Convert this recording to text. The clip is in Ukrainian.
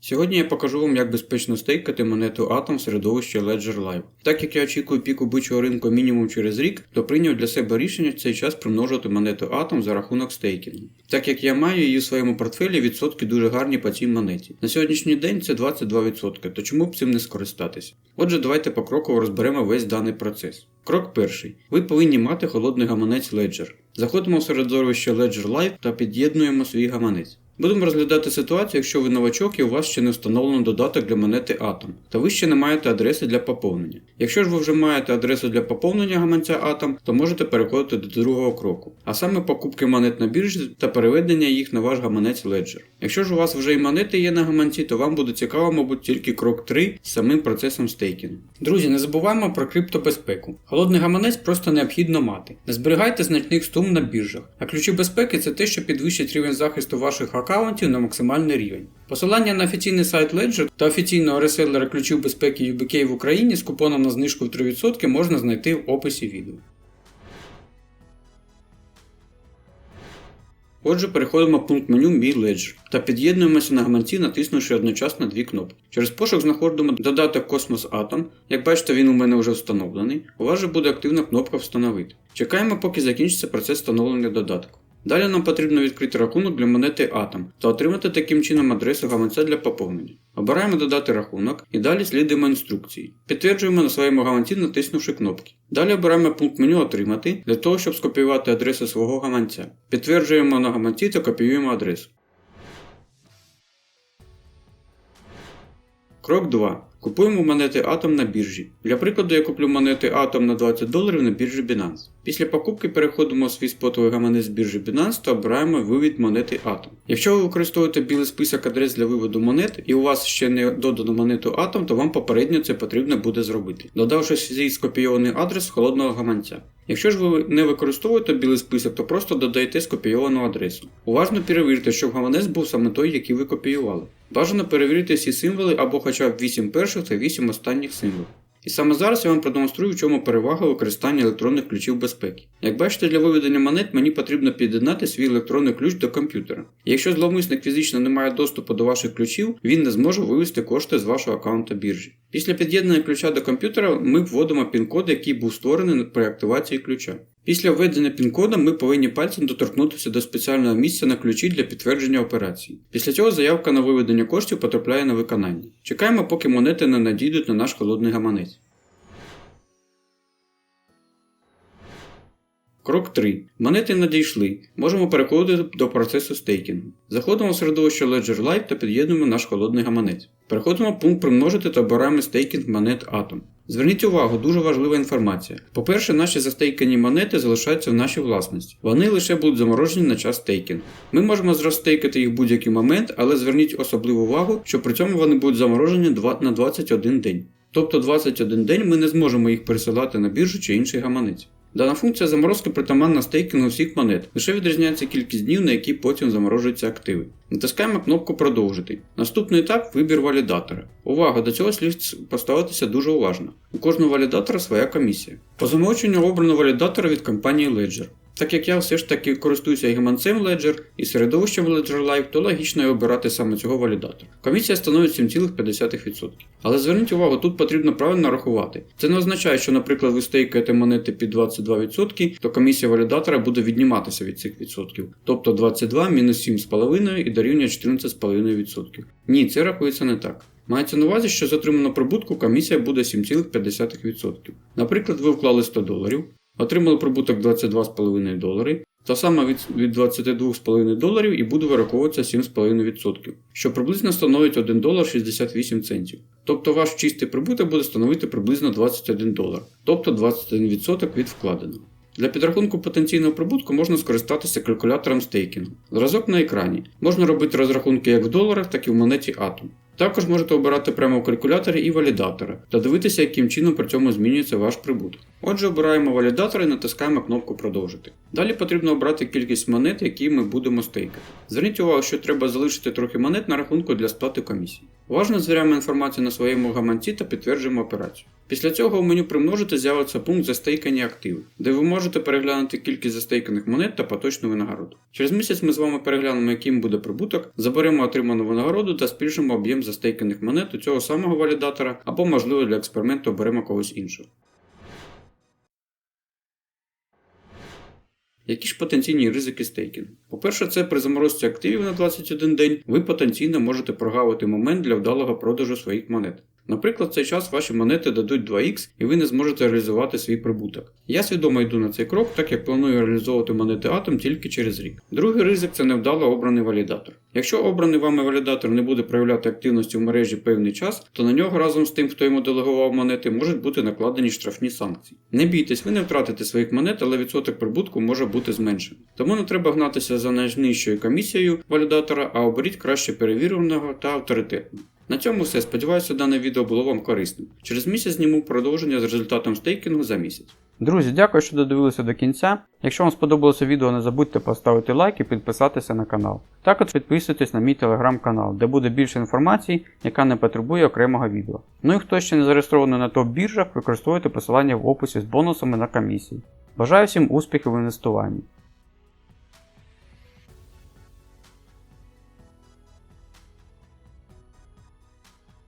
Сьогодні я покажу вам, як безпечно стейкати монету Atom в середовищі Ledger Live. Так як я очікую піку бичого ринку мінімум через рік, то прийняв для себе рішення в цей час примножувати монету Atom за рахунок стейкінгу. Так як я маю її у своєму портфелі, відсотки дуже гарні по цій монеті. На сьогоднішній день це 22%, то чому б цим не скористатися? Отже, давайте покроково розберемо весь даний процес. Крок перший. Ви повинні мати холодний гаманець Ledger. Заходимо в середовище Ledger Live та під'єднуємо свій гаманець. Будемо розглядати ситуацію, якщо ви новачок і у вас ще не встановлено додаток для монети Atom, та ви ще не маєте адреси для поповнення. Якщо ж ви вже маєте адресу для поповнення гаманця Atom, то можете переходити до другого кроку, а саме покупки монет на біржі та переведення їх на ваш гаманець Ledger. Якщо ж у вас вже і монети є на гаманці, то вам буде цікаво, мабуть, тільки крок 3 з самим процесом стейкінгу. Друзі, не забуваємо про криптобезпеку. Холодний гаманець просто необхідно мати. Не зберігайте значних сум на біржах, а ключі безпеки це те, що підвищить рівень захисту ваших аккаунтів на максимальний рівень. Посилання на офіційний сайт Ledger та офіційного реселера ключів безпеки UBK в Україні з купоном на знижку в 3% можна знайти в описі відео. Отже, переходимо в пункт меню Мій Ledger та під'єднуємося на гаманці, натиснувши одночасно дві кнопки. Через пошук знаходимо додаток Cosmos Atom. Як бачите, він у мене вже встановлений. У вас же буде активна кнопка Встановити. Чекаємо, поки закінчиться процес встановлення додатку. Далі нам потрібно відкрити рахунок для монети Atom та отримати таким чином адресу гаманця для поповнення. Обираємо додати рахунок і далі слідуємо інструкції. Підтверджуємо на своєму гаманці, натиснувши кнопки. Далі обираємо пункт меню Отримати для того, щоб скопіювати адресу свого гаманця. Підтверджуємо на гаманці та копіюємо адресу. Крок 2. Купуємо монети Atom на біржі. Для прикладу я куплю монети Atom на 20 доларів на біржі Binance. Після покупки переходимо свій спотовий гаманець біржі Binance та обираємо вивід монети Atom. Якщо ви використовуєте білий список адрес для виводу монет і у вас ще не додано монету Atom, то вам попередньо це потрібно буде зробити, додавши свій скопійований адрес холодного гаманця. Якщо ж ви не використовуєте білий список, то просто додаєте скопійовану адресу. Уважно перевірте, щоб гаманець був саме той, який ви копіювали. Бажано перевірити всі символи або хоча б 8 перших та 8 останніх символів. І саме зараз я вам продемонструю, в чому перевага використання електронних ключів безпеки. Як бачите, для виведення монет мені потрібно під'єднати свій електронний ключ до комп'ютера. Якщо зловмисник фізично не має доступу до ваших ключів, він не зможе вивести кошти з вашого аккаунта біржі. Після під'єднання ключа до комп'ютера ми вводимо пін-код, який був створений при активації ключа. Після введення пін-кода ми повинні пальцем доторкнутися до спеціального місця на ключі для підтвердження операції. Після цього заявка на виведення коштів потрапляє на виконання. Чекаємо, поки монети не надійдуть на наш холодний гаманець. Крок 3. Монети надійшли. Можемо переходити до процесу стейкінгу. Заходимо в середовище Ledger Live та під'єднуємо наш холодний гаманець. Переходимо в пункт примножити та обираємо стейкінг монет Atom. Зверніть увагу, дуже важлива інформація. По-перше, наші застейкані монети залишаються в нашій власності. Вони лише будуть заморожені на час стейкінгу. Ми можемо зростейкати їх в будь-який момент, але зверніть особливу увагу, що при цьому вони будуть заморожені на 21 день. Тобто 21 день ми не зможемо їх пересилати на біржу чи інший гаманець. Дана функція заморозки притаманна стейкінгу всіх монет, лише відрізняється кількість днів, на які потім заморожуються активи. Натискаємо кнопку Продовжити. Наступний етап вибір валідатора. Увага! До цього слід поставитися дуже уважно. У кожного валідатора своя комісія. По замовченню обрано валідатора від компанії Ledger. Так як я все ж таки користуюся і гаманцем Ledger, і середовищем Ledger Live, то логічно обирати саме цього валідатора. Комісія становить 7,5%. Але зверніть увагу, тут потрібно правильно рахувати. Це не означає, що, наприклад, ви стейкаєте монети під 22%, то комісія валідатора буде відніматися від цих відсотків. Тобто 22 мінус 7,5 і дорівнює 14,5%. Ні, це рахується не так. Мається на увазі, що з отриманого прибутку комісія буде 7,5%. Наприклад, ви вклали 100 доларів, отримали прибуток 22,5 долари, та від, від 22,5 доларів і буде вираховуватися 7,5%, що приблизно становить 1 долар 68 центів. Тобто ваш чистий прибуток буде становити приблизно 21 долар, тобто 21% від вкладеного. Для підрахунку потенційного прибутку можна скористатися калькулятором стейкінгу. Зразок на екрані. Можна робити розрахунки як в доларах, так і в монеті Atom. Також можете обирати прямо в калькуляторі і валідатора та дивитися, яким чином при цьому змінюється ваш прибуток. Отже, обираємо валідатор і натискаємо кнопку Продовжити. Далі потрібно обрати кількість монет, які ми будемо стейкати. Зверніть увагу, що треба залишити трохи монет на рахунку для сплати комісії. Уважно звіряємо інформацію на своєму гаманці та підтверджуємо операцію. Після цього у меню примножити з'явиться пункт застейкання активів, де ви можете переглянути кількість застейканих монет та поточну винагороду. Через місяць ми з вами переглянемо, яким буде прибуток, заберемо отриману винагороду та збільшимо об'єм застейканих монет у цього самого валідатора або, можливо, для експерименту оберемо когось іншого. Які ж потенційні ризики стейкінгу? По-перше, це при заморозці активів на 21 день ви потенційно можете прогавити момент для вдалого продажу своїх монет. Наприклад, в цей час ваші монети дадуть 2х і ви не зможете реалізувати свій прибуток. Я свідомо йду на цей крок, так як планую реалізовувати монети Atom тільки через рік. Другий ризик це невдало обраний валідатор. Якщо обраний вами валідатор не буде проявляти активності в мережі певний час, то на нього разом з тим, хто йому делегував монети, можуть бути накладені штрафні санкції. Не бійтесь, ви не втратите своїх монет, але відсоток прибутку може бути зменшений. Тому не треба гнатися за найнижчою комісією валідатора, а оберіть краще перевіреного та авторитетного. На цьому все. Сподіваюся, дане відео було вам корисним. Через місяць зніму продовження з результатом стейкінгу за місяць. Друзі, дякую, що додивилися до кінця. Якщо вам сподобалося відео, не забудьте поставити лайк і підписатися на канал. Також підписуйтесь на мій телеграм-канал, де буде більше інформації, яка не потребує окремого відео. Ну і хто ще не зареєстрований на топ-біржах, використовуйте посилання в описі з бонусами на комісії. Бажаю всім успіхів в інвестуванні.